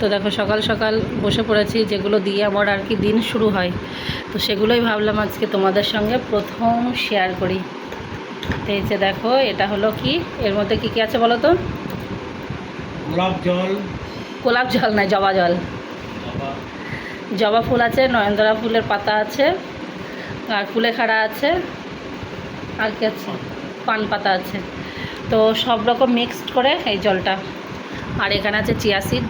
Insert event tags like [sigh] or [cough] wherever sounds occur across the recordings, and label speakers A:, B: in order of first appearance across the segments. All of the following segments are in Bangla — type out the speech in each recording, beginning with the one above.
A: তো দেখো সকাল সকাল বসে পড়েছি যেগুলো দিয়ে আমার আর কি দিন শুরু হয়। তো সেগুলোই ভাবলাম আজকে তোমাদের সঙ্গে প্রথম শেয়ার করি। তো এই যে দেখো এটা হলো কি? এর মধ্যে কি কি আছে বলো তো?
B: গোলাপ জল।
A: গোলাপ জল নয় জবা জল। জবা। ফুল আছে নয়নতারা ফুলের পাতা আছে আর কুলেখাড়া আছে আর কি আছে? পান পাতা। আছে। তো সব রকম মিক্সড করে এই জলটা। আর এখানে আছে চিয়া সিড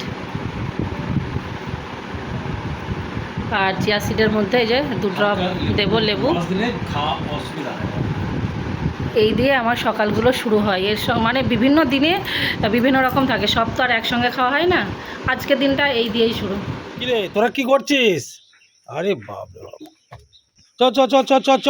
A: আর চিয়া সিডের মধ্যে এই যে দু ড্রপ দেবো লেবু। এই দিয়ে আমার সকালগুলো শুরু হয়। এর মানে বিভিন্ন দিনে বিভিন্ন রকম থাকে। সব তো আর একসঙ্গে খাওয়া হয় না। আজকে দিনটা এই দিয়েই শুরু।
B: তোরা কি করছিস? আরে বাপ। চ চ চ চ চ।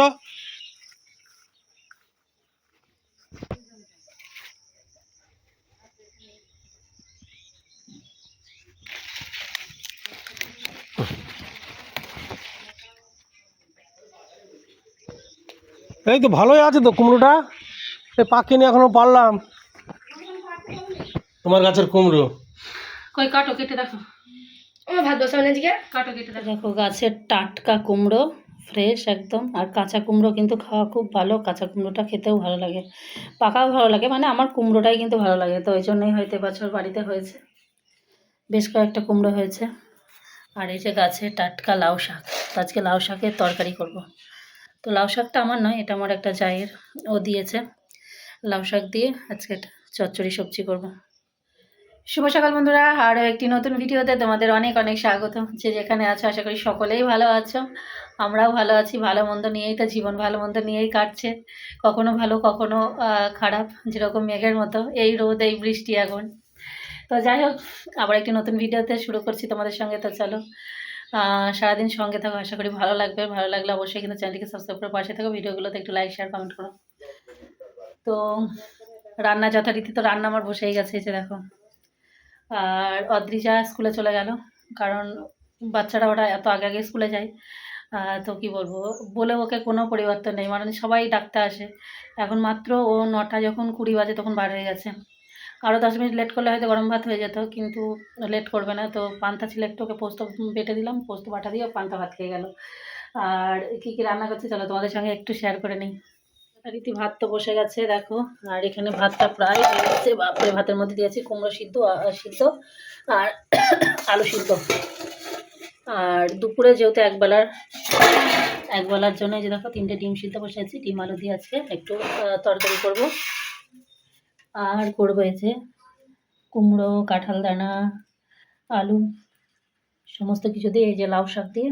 B: এই তো ভালোই আছে তো কুমড়োটা। এই পাকেনি এখনও পারলাম। তোমার গাছের কুমড়ো।
A: কই কাটো কেটে দেখো।
C: আমার ভাত বসাবো না আজকে
A: কাটো কেটে দেখো। দেখো গাছের টাটকা কুমড়ো ফ্রেশ একদম। আর কাঁচা কুমড়ো কিন্তু খাওয়া খুব ভালো। কাঁচা কুমড়োটা খেতেও ভালো লাগে। পাকাও ভালো লাগে। মানে আমার কুমড়োটাই কিন্তু ভালো লাগে। তো ওই জন্যই হয়তো এবছর বাড়িতে হয়েছে। বেশ কয়েকটা কুমড়ো হয়েছে। আর এই যে গাছে টাটকা লাউ শাক। আজকে লাউ শাকের তরকারি করব। তো লাউ শাকটা আমার নয়, এটা আমার একটা জায়ের। ও দিয়েছে। লাউ শাক দিয়ে আজকে চচ্চড়ি সবজি করব। শুভ সকাল বন্ধুরা, আরও একটি নতুন ভিডিওতে তোমাদের অনেক অনেক স্বাগত। যে যেখানে আছো, আশা করি সকলেই ভালো আছো। আমরাও ভালো আছি, ভালো মন্দ নিয়েই তো জীবন, ভালো মন্দ নিয়েই কাটছে। কখনো ভালো, কখনো খারাপ, যেরকম মেঘের মতো। এই রোদ, এই বৃষ্টি এখন তো যাই হোক, আবার একটি নতুন ভিডিওতে শুরু করছি তোমাদের সঙ্গে। তো চলো সারাদিন সঙ্গে থাকো, আশা করি ভালো লাগবে। ভালো লাগলে অবশ্যই কিন্তু চ্যানেলটিকে সাবস্ক্রাইব করে পাশে থাকো, ভিডিওগুলোতে একটু লাইক শেয়ার কমেন্ট করো। তো রান্না যথারীতি তো রান্না আমার বসেই গেছে যে দেখো। আর অদ্রিজা স্কুলে চলে গেল, কারণ বাচ্চারা ওরা এত আগে আগে স্কুলে যায়। তো কি বলব? বলে ওকে কোনো পরিবর্তন নেই মানে সবাই ডাকতে আসে। এখন মাত্র ও নটা যখন কুড়ি বাজে তখন বার হয়ে গেছে। আরও দশ মিনিট লেট করলে হয়তো গরম ভাত হয়ে যেত, কিন্তু লেট করবে না। তো পান্তা ছিল একটু, ওকে পোস্ত বেটে দিলাম, পোস্ত বাটা দিয়ে পান্তা ভাত খেয়ে গেল। আর কী কী রান্না করছি চলো তোমাদের সঙ্গে একটু শেয়ার করে নিই। রীতি ভাত তো বসে গেছে, দেখো। আর এখানে ভাতটা প্রায় গেছে, বাপরে, ভাতের মধ্যে দিয়েছি কুমড়ো সিদ্ধ সিদ্ধ আর [coughs] আলু সিদ্ধ। আর দুপুরে যেহেতু একবেলার একবেলার জন্য যে দেখো তিনটে ডিম সিদ্ধ বসে আছি, ডিম আলু দিয়ে আজকে একটু তরকারি করব। আর করব যে কুমড়ো, কাঁঠাল দানা, আলু, সমস্ত কিছু দিয়ে এই যে লাউ শাক দিয়ে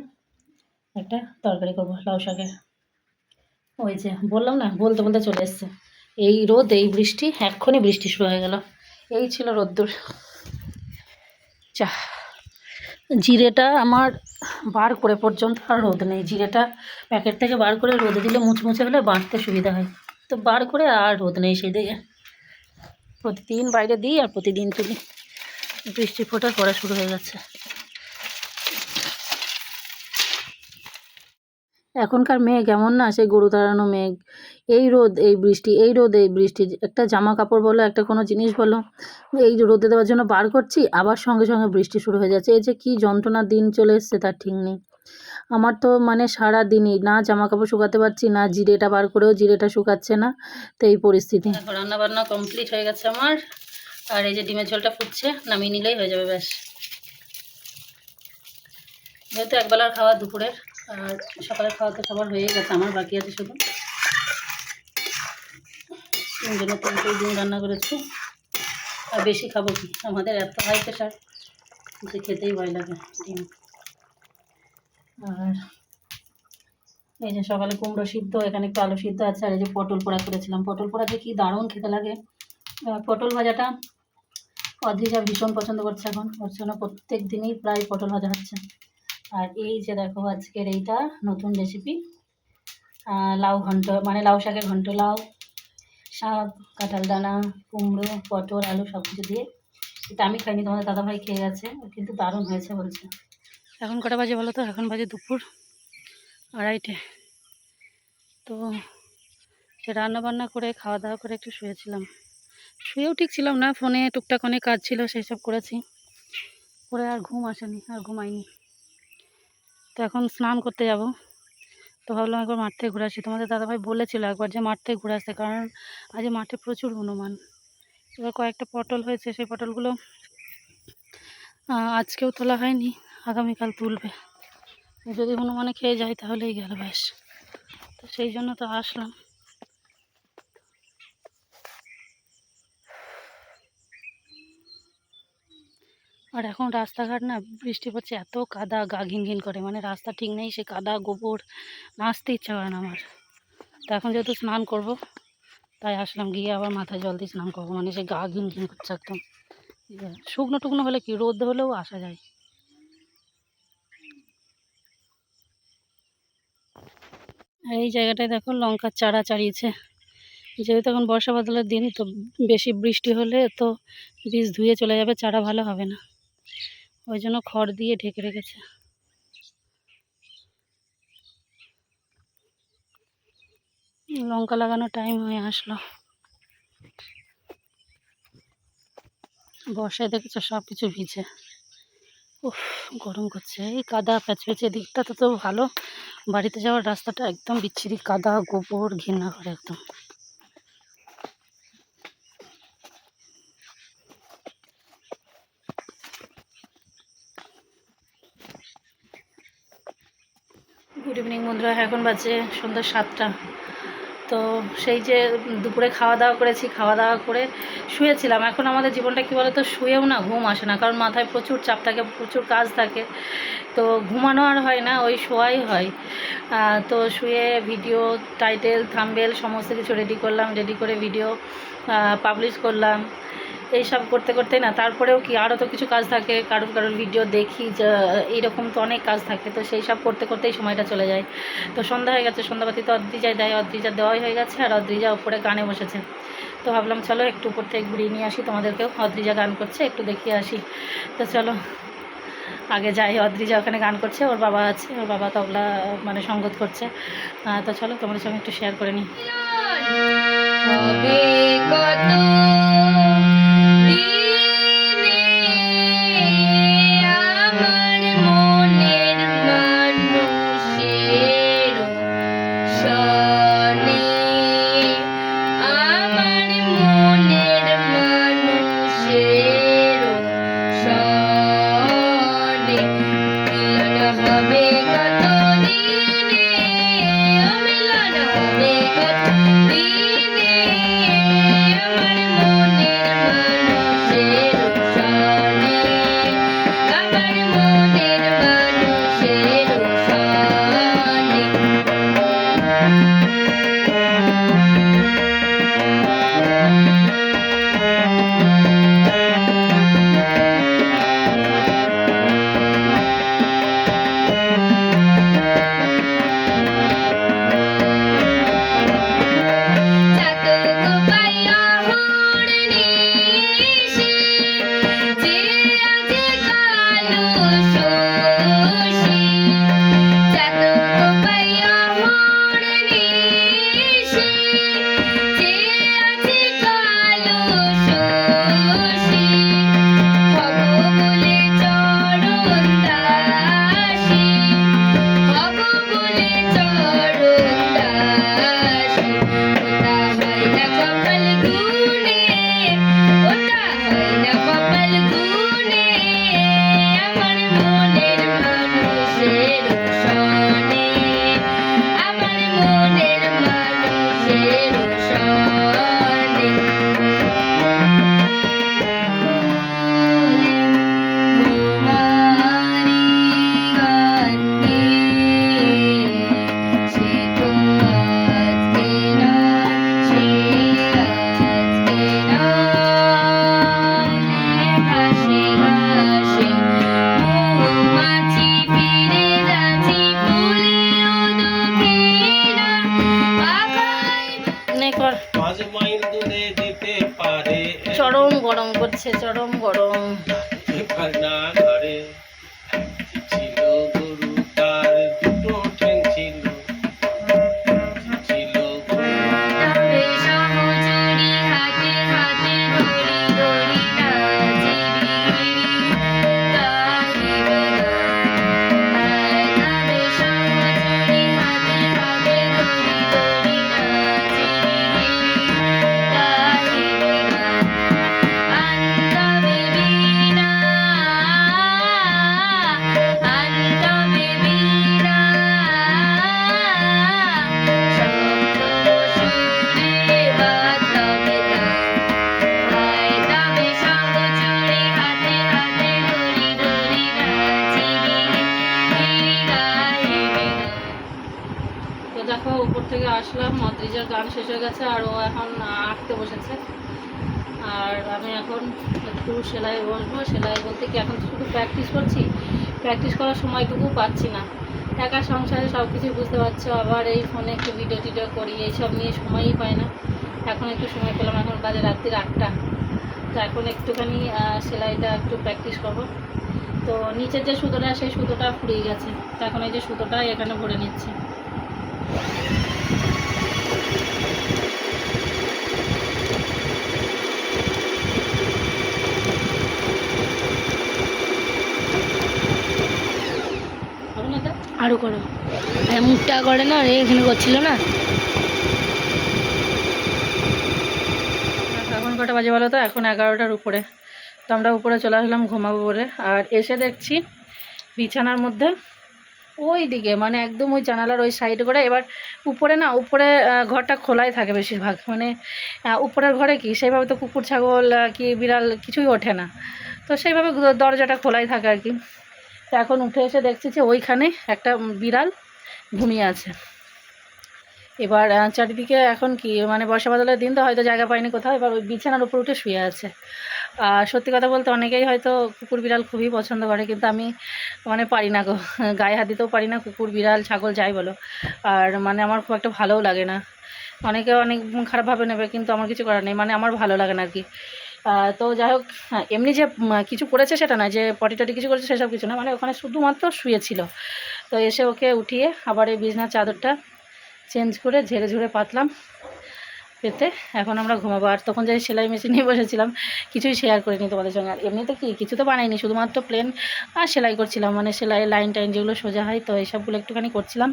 A: একটা তরকারি করব লাউ শাকের। ওই যে বললাম না, বলতে বলতে চলে এসছে। এই রোদ, এই বৃষ্টি, এক্ষুনি বৃষ্টি শুরু হয়ে গেল। এই ছিল রোদ্দুর। চা জিরেটা আমার বার করে পর্যন্ত আর রোদ নেই। জিরেটা প্যাকেট থেকে বার করে রোদে দিলে মুচমুচে হলে বাঁধতে সুবিধা হয়। তো বার করে আর রোদ নেই সেই দিকে। প্রতিদিন বাইরে দিই আর প্রতিদিন তুলি। বৃষ্টি ফোটার পড়া শুরু হয়ে গেছে। এখনকার মেঘ এমন না, সেই গরু তাড়ানো মেঘ। এই রোদ, এই বৃষ্টি, এই রোদ এই বৃষ্টি। একটা জামা কাপড় বলো, একটা কোনো জিনিস বলো, এই রোদে দেওয়ার জন্য বার করছি, আবার সঙ্গে সঙ্গে বৃষ্টি শুরু হয়ে যাচ্ছে। এই যে কী যন্ত্রণার দিন চলে এসছে, তার ঠিক নেই। আমার তো মানে সারা দিনই না জামা কাপড় শুকাতে পারছি, না জিরেটা বার করেও জিরেটা শুকাচ্ছে না, তো এই পরিস্থিতি। রান্না বান্না কমপ্লিট হয়ে গেছে আমার, আর এই যে ডিমের ঝোলটা ফুটছে, নামিয়ে নিলেই হয়ে যাবে, ব্যাস। যেহেতু একবেলার খাওয়া দুপুরের, আর সকালের খাওয়া তো সবার হয়ে গেছে, আমার বাকি আছে শুধু। তিনজনে তিনটেই ডিম রান্না করেছি, আর বেশি খাব কি? আমাদের এত হাই প্রেশার যে খেতেই ভয় লাগে ডিম। আর এই যে সকালে কুমড়ো সিদ্ধ, এখানে একটু আলু সিদ্ধ আছে, আর এই যে পটল পোড়া করেছিলাম। পটল পোড়া যে কি দারুণ খেতে লাগে। পটল ভাজাটা অদ্রিজা ভীষণ পছন্দ করছে এখন। ওর জন্য প্রত্যেক দিনই প্রায় পটল ভাজা হচ্ছে। আর এই যে দেখো আজকের এইটা নতুন রেসিপি লাউ ঘন্ট মানে লাউ শাকের ঘন্ট, লাউ, শাক, কাঁঠাল দানা, কুমড়ো, পটল, আলু সব কিছু দিয়ে। এটা আমি খাইনি, তোমাদের দাদাভাই খেয়ে গেছে, কিন্তু দারুণ হয়েছে বলছে। এখন কটা বাজে বলো তো? এখন বাজে দুপুর আড়াইটে। তো রান্না বান্না করে খাওয়া দাওয়া করে একটু শুয়েছিলাম। শুয়েও ঠিক ছিলাম না, ফোনে টুকটাক অনেক কাজ ছিল সেই সব করেছি। করে আর ঘুম আসেনি, আর ঘুমাইনি। তো এখন স্নান করতে যাব। তো ভাবলাম একবার মাঠ থেকে ঘুরে আসি। তোমাদের দাদাভাই বলেছিল একবার যে মাঠ থেকে ঘুরে আসতে, কারণ আজ মাঠে প্রচুর হনুমান। এবার কয়েকটা পটল হয়েছে, সেই পটলগুলো আজকেও তোলা হয়নি। আগামীকাল তুলবে। যদি হনুমানে খেয়ে যায় তাহলেই গেল ব্যাস। তো সেই জন্য তো আসলাম। আর এখন রাস্তাঘাট না, বৃষ্টি পড়ছে, এত কাদা, গা ঘিন ঘিন করে। মানে রাস্তা ঠিক নেই, সে কাদা, গোবর, নাচতে ইচ্ছা করে না আমার। তো এখন যেহেতু স্নান করব, তাই আসলাম, গিয়ে আবার মাথায় জল দিয়ে স্নান করব। মানে সে গা ঘিন ঘিন করছে একদম। শুকনো টুকনো হলে কি, রোদ হলেও আসা যায়। আর এই জায়গাটায় দেখো লঙ্কার চারা চারিয়েছে। যেহেতু এখন বর্ষা বাদলের দিন, তো বেশি বৃষ্টি হলে তো বীজ ধুয়ে চলে যাবে, চারা ভালো হবে না। ওই জন্য খড় দিয়ে ঢেকে রেখেছে। লঙ্কা লাগানোর টাইম হয়ে আসলো। বর্ষায় দেখেছ সব কিছু ভিজে। গরম করছে। এই কাদা প্যাচপ্যাচে দিকটা তো তো ভালো। বাড়িতে যাওয়ার রাস্তাটা একদম বিচ্ছিরি, কাদা, গোবর ঘৃণা করে একদম। গুড ইভিনিং বন্ধুরা, এখন বাজে সন্ধ্যা সাতটা। তো সেই যে দুপুরে খাওয়া দাওয়া করেছি, খাওয়া দাওয়া করে শুয়েছিলাম। এখন আমাদের জীবনটা কী বলো তো শুয়েও না, ঘুম আসে না। কারণ মাথায় প্রচুর চাপ থাকে, প্রচুর কাজ থাকে। তো ঘুমানো আর হয় না, ওই শোয়াই হয়। তো শুয়ে ভিডিও টাইটেল থাম্বেল সমস্ত কিছু রেডি করলাম রেডি করে ভিডিও পাবলিশ করলাম। এইসব করতে করতে না, তারপরেও কি আরও তো কিছু কাজ থাকে, কারোর কারোর ভিডিও দেখি এইরকম তো অনেক কাজ থাকে, তো সেই সব করতে করতেই সময়টা চলে যায়। তো সন্ধ্যা হয়ে গেছে, সন্ধ্যাবাতি তো অদ্রিজায় দেয়, অদ্রিজা দেওয়াই হয়ে গেছে, আর অদ্রিজা উপরে গানে বসেছে। তো ভাবলাম, চলো একটু উপর থেকে ঘুরিয়ে নিয়ে আসি তোমাদেরকেও, অদ্রিজা গান করছে, একটু দেখিয়ে আসি। তো চলো, আগে যাই, অদ্রিজা ওখানে গান করছে, ওর বাবা আছে, ওর বাবা তবলা মানে সঙ্গত করছে। তো চলো তোমাদের সঙ্গে একটু শেয়ার করে নিই।
C: কত
B: মাইল দূরে যেতে পারে।
A: চরম গরম করছে চরম গরম।
B: না ঘরে।
A: থেকে আসলাম মদ্রিজার গান শেষ হয়ে গেছে আর ও এখন আঁকতে বসেছে। আর আমি এখন একটু সেলাই বসবো। সেলাই বলতে কি, এখন শুধু প্র্যাকটিস করছি। প্র্যাকটিস করার সময়টুকু পাচ্ছি না। একা সংসারে সব কিছু বুঝতে পারছ, আবার এই ফোনে একটু ভিডিও টিডিও করি, এইসব নিয়ে সময়ই পাই না। এখন একটু সময় পেলাম, এখন বাজে রাত্রির আটটা। তো এখন একটুখানি সেলাইটা একটু প্র্যাকটিস করব। তো নিচের যে সুতোটা, সেই সুতোটা ফুরিয়ে গেছে। তো এখন এই যে সুতোটা এখানে ভরে নিচ্ছি হবে না এটা?
C: আরও করো মুখটা করে না এখানে করছিল না।
A: এখন কটা বাজে বলো তো? এখন এগারোটার উপরে। তো আমরা উপরে চলে আসলাম ঘুমাবো বলে। আর এসে দেখছি বিছানার মধ্যে ওই দিকে মানে একদম ওই জানালার ওই সাইডে করে। এবার উপরে না, উপরে ঘরটা খোলাই থাকে বেশিরভাগ। মানে উপরের ঘরে কি? সেইভাবে তো কুকুর, ছাগল কি, বিড়াল কিছুই ওঠে না। তো সেইভাবে দরজাটা খোলাই থাকে আর কি। এখন উঠে এসে দেখছি যে ওইখানে একটা বিড়াল ঘুমিয়ে আছে। এবার চারিদিকে এখন কি মানে বর্ষা বাদলের দিন তো হয়তো জায়গা পায়নি কোথাও, এবার ওই বিছানার উপর উঠে শুয়ে আছে। আর সত্যি কথা বলতে অনেকেই হয়তো কুকুর বিড়াল খুবই পছন্দ করে, কিন্তু আমি মানে পারি না গো। [laughs] গায়ে হাত দিতেও পারি না, কুকুর, বিড়াল, ছাগল, যাই বলো। আর মানে আমার খুব একটা ভালোও লাগে না। অনেকে অনেক খারাপভাবে নেবে, কিন্তু আমার কিছু করার নেই মানে আমার ভালো লাগে না আর কি। তো যাই হোক হ্যাঁ, এমনি যে কিছু করেছে সেটা না যে পটি টটি কিছু করেছে সেসব কিছু না মানে ওখানে শুধুমাত্র শুয়েছিল। তো এসে ওকে উঠিয়ে আবার এই বিছনার চাদরটা চেঞ্জ করে ঝেড়ে ঝুড়ে পাতলাম। পেতে এখন আমরা ঘুমাবো। আর তখন যাই সেলাই মেশিন বসেছিলাম কিছুই শেয়ার করিনি তোমাদের সঙ্গে। আর এমনিতে কি কিছু তো বানাইনি শুধুমাত্র প্লেন আর সেলাই করছিলাম। মানে সেলাই লাইন টাইন যেগুলো সোজা হয় তো এইসবগুলো একটুখানি করছিলাম।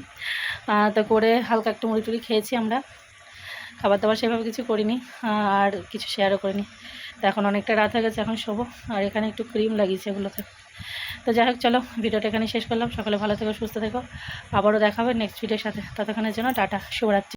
A: তো করে হালকা একটু মুড়ি টুড়ি খেয়েছি আমরা। খাবার দাবার সেভাবে কিছু করিনি আর কিছু শেয়ারও করিনি। তো এখন অনেকটা রাত হয়ে গেছে, এখন শোবো। আর এখানে একটু ক্রিম লাগিয়েছে এগুলোতে। তো যাই হোক, চলো, ভিডিওটা এখানে শেষ করলাম। সকালে ভালো থেকো, সুস্থ থেকো। আবারও দেখাবে নেক্সট ভিডিওর সাথে। ততক্ষণের জন্য টাটা, শুভরাত্রি।